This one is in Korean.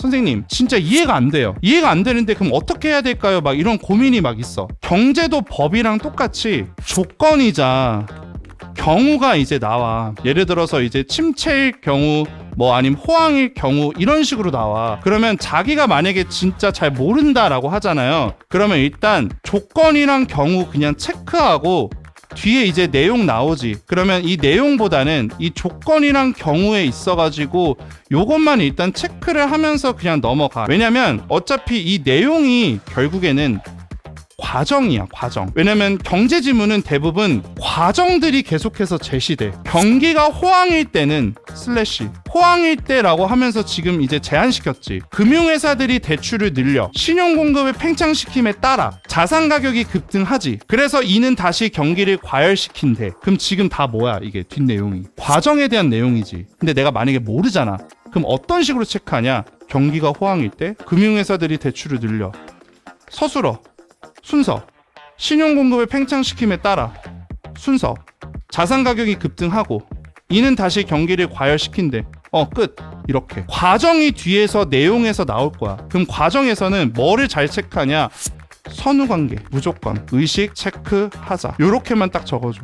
선생님 진짜 이해가 안 돼요. 이해가 안 되는데 그럼 어떻게 해야 될까요? 막 이런 고민이 막 있어. 경제도 법이랑 똑같이 조건이자 경우가 이제 나와. 예를 들어서 이제 침체일 경우 뭐 아니면 호황일 경우 이런 식으로 나와. 그러면 자기가 만약에 진짜 잘 모른다라고 하잖아요. 그러면 일단 조건이랑 경우 그냥 체크하고 뒤에 이제 내용 나오지. 그러면 이 내용보다는 이 조건이랑 경우에 있어가지고 요것만 일단 체크를 하면서 그냥 넘어가. 왜냐면 어차피 이 내용이 결국에는 과정이야, 과정. 왜냐면 경제 지문은 대부분 과정들이 계속해서 제시돼. 경기가 호황일 때는 슬래시 호황일 때라고 하면서 지금 이제 제한시켰지. 금융회사들이 대출을 늘려 신용 공급을 팽창시킴에 따라 자산 가격이 급등하지. 그래서 이는 다시 경기를 과열시킨대. 그럼 지금 다 뭐야 이게 뒷내용이. 과정에 대한 내용이지. 근데 내가 만약에 모르잖아. 그럼 어떤 식으로 체크하냐? 경기가 호황일 때 금융회사들이 대출을 늘려 서술어 순서. 신용 공급을 팽창시킴에 따라. 순서. 자산 가격이 급등하고 이는 다시 경기를 과열시킨대 어 끝. 이렇게. 과정이 뒤에서 내용에서 나올 거야. 그럼 과정에서는 뭐를 잘 체크하냐? 선후 관계 무조건 의식 체크 하자. 요렇게만 딱 적어줘